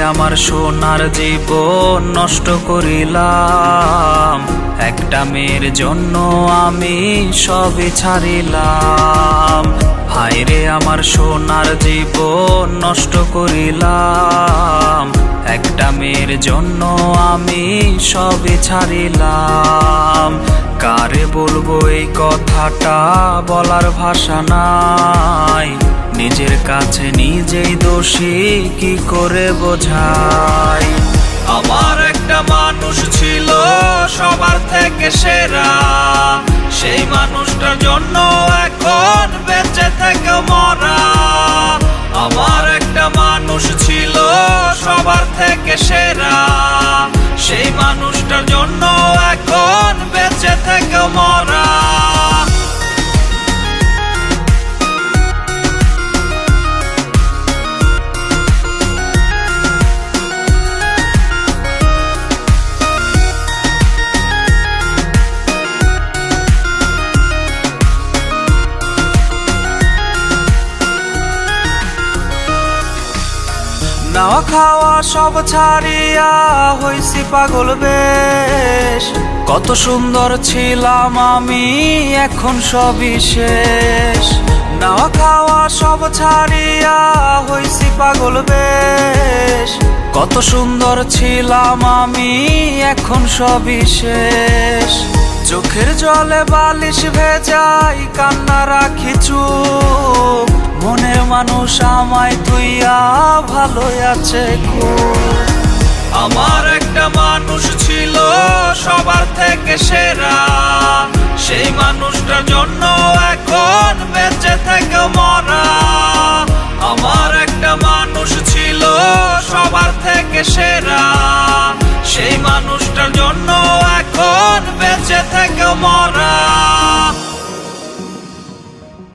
আমার সোনার জীবন নষ্ট করিলাম। একটা মেয়ের জন্য আমি সবই ছাড়িলাম। হায় রে আমার সোনার জীবন নষ্ট করিলাম। একটা মেয়ের জন্য আমি সবই ছাড়িলাম। কারে বলব এই কথাটা বলার ভাষা নাই। নিজের কাছে নিজেই দোষী, কি করে বোঝাই? আমার একটা মানুষ ছিল, সবার থেকে সেরা। সেই মানুষটার জন্য এখন বেঁচে থেকে মরা। আমার একটা মানুষ ছিল, সবার থেকে সেরা। সেই মানুষটার জন্য নাওয়া খাওয়া সব ছাড়িয়া হইছি পাগল বেশ। কত সুন্দর ছিলাম আমি, এখন সবই শেষ। নাওয়া খাওয়া সব ছাড়িয়া হইছি পাগল বেশ। কত সুন্দর ছিলাম আমি, এখন সবই শেষ। চোখের জলে বালিশ ভেজাই, কান্না রাখি মনের মানুষ আমায় তুইয়া ভালো আছে আমার একটা মানুষ ছিল, সবার থেকে সেরা। সেই মানুষটার জন্য এখন বেঁচে থেকে মরা। আমার একটা মানুষ ছিল, সবার থেকে সেরা। সেই মানুষটার জন্য এখন বেঁচে থেকে মরা।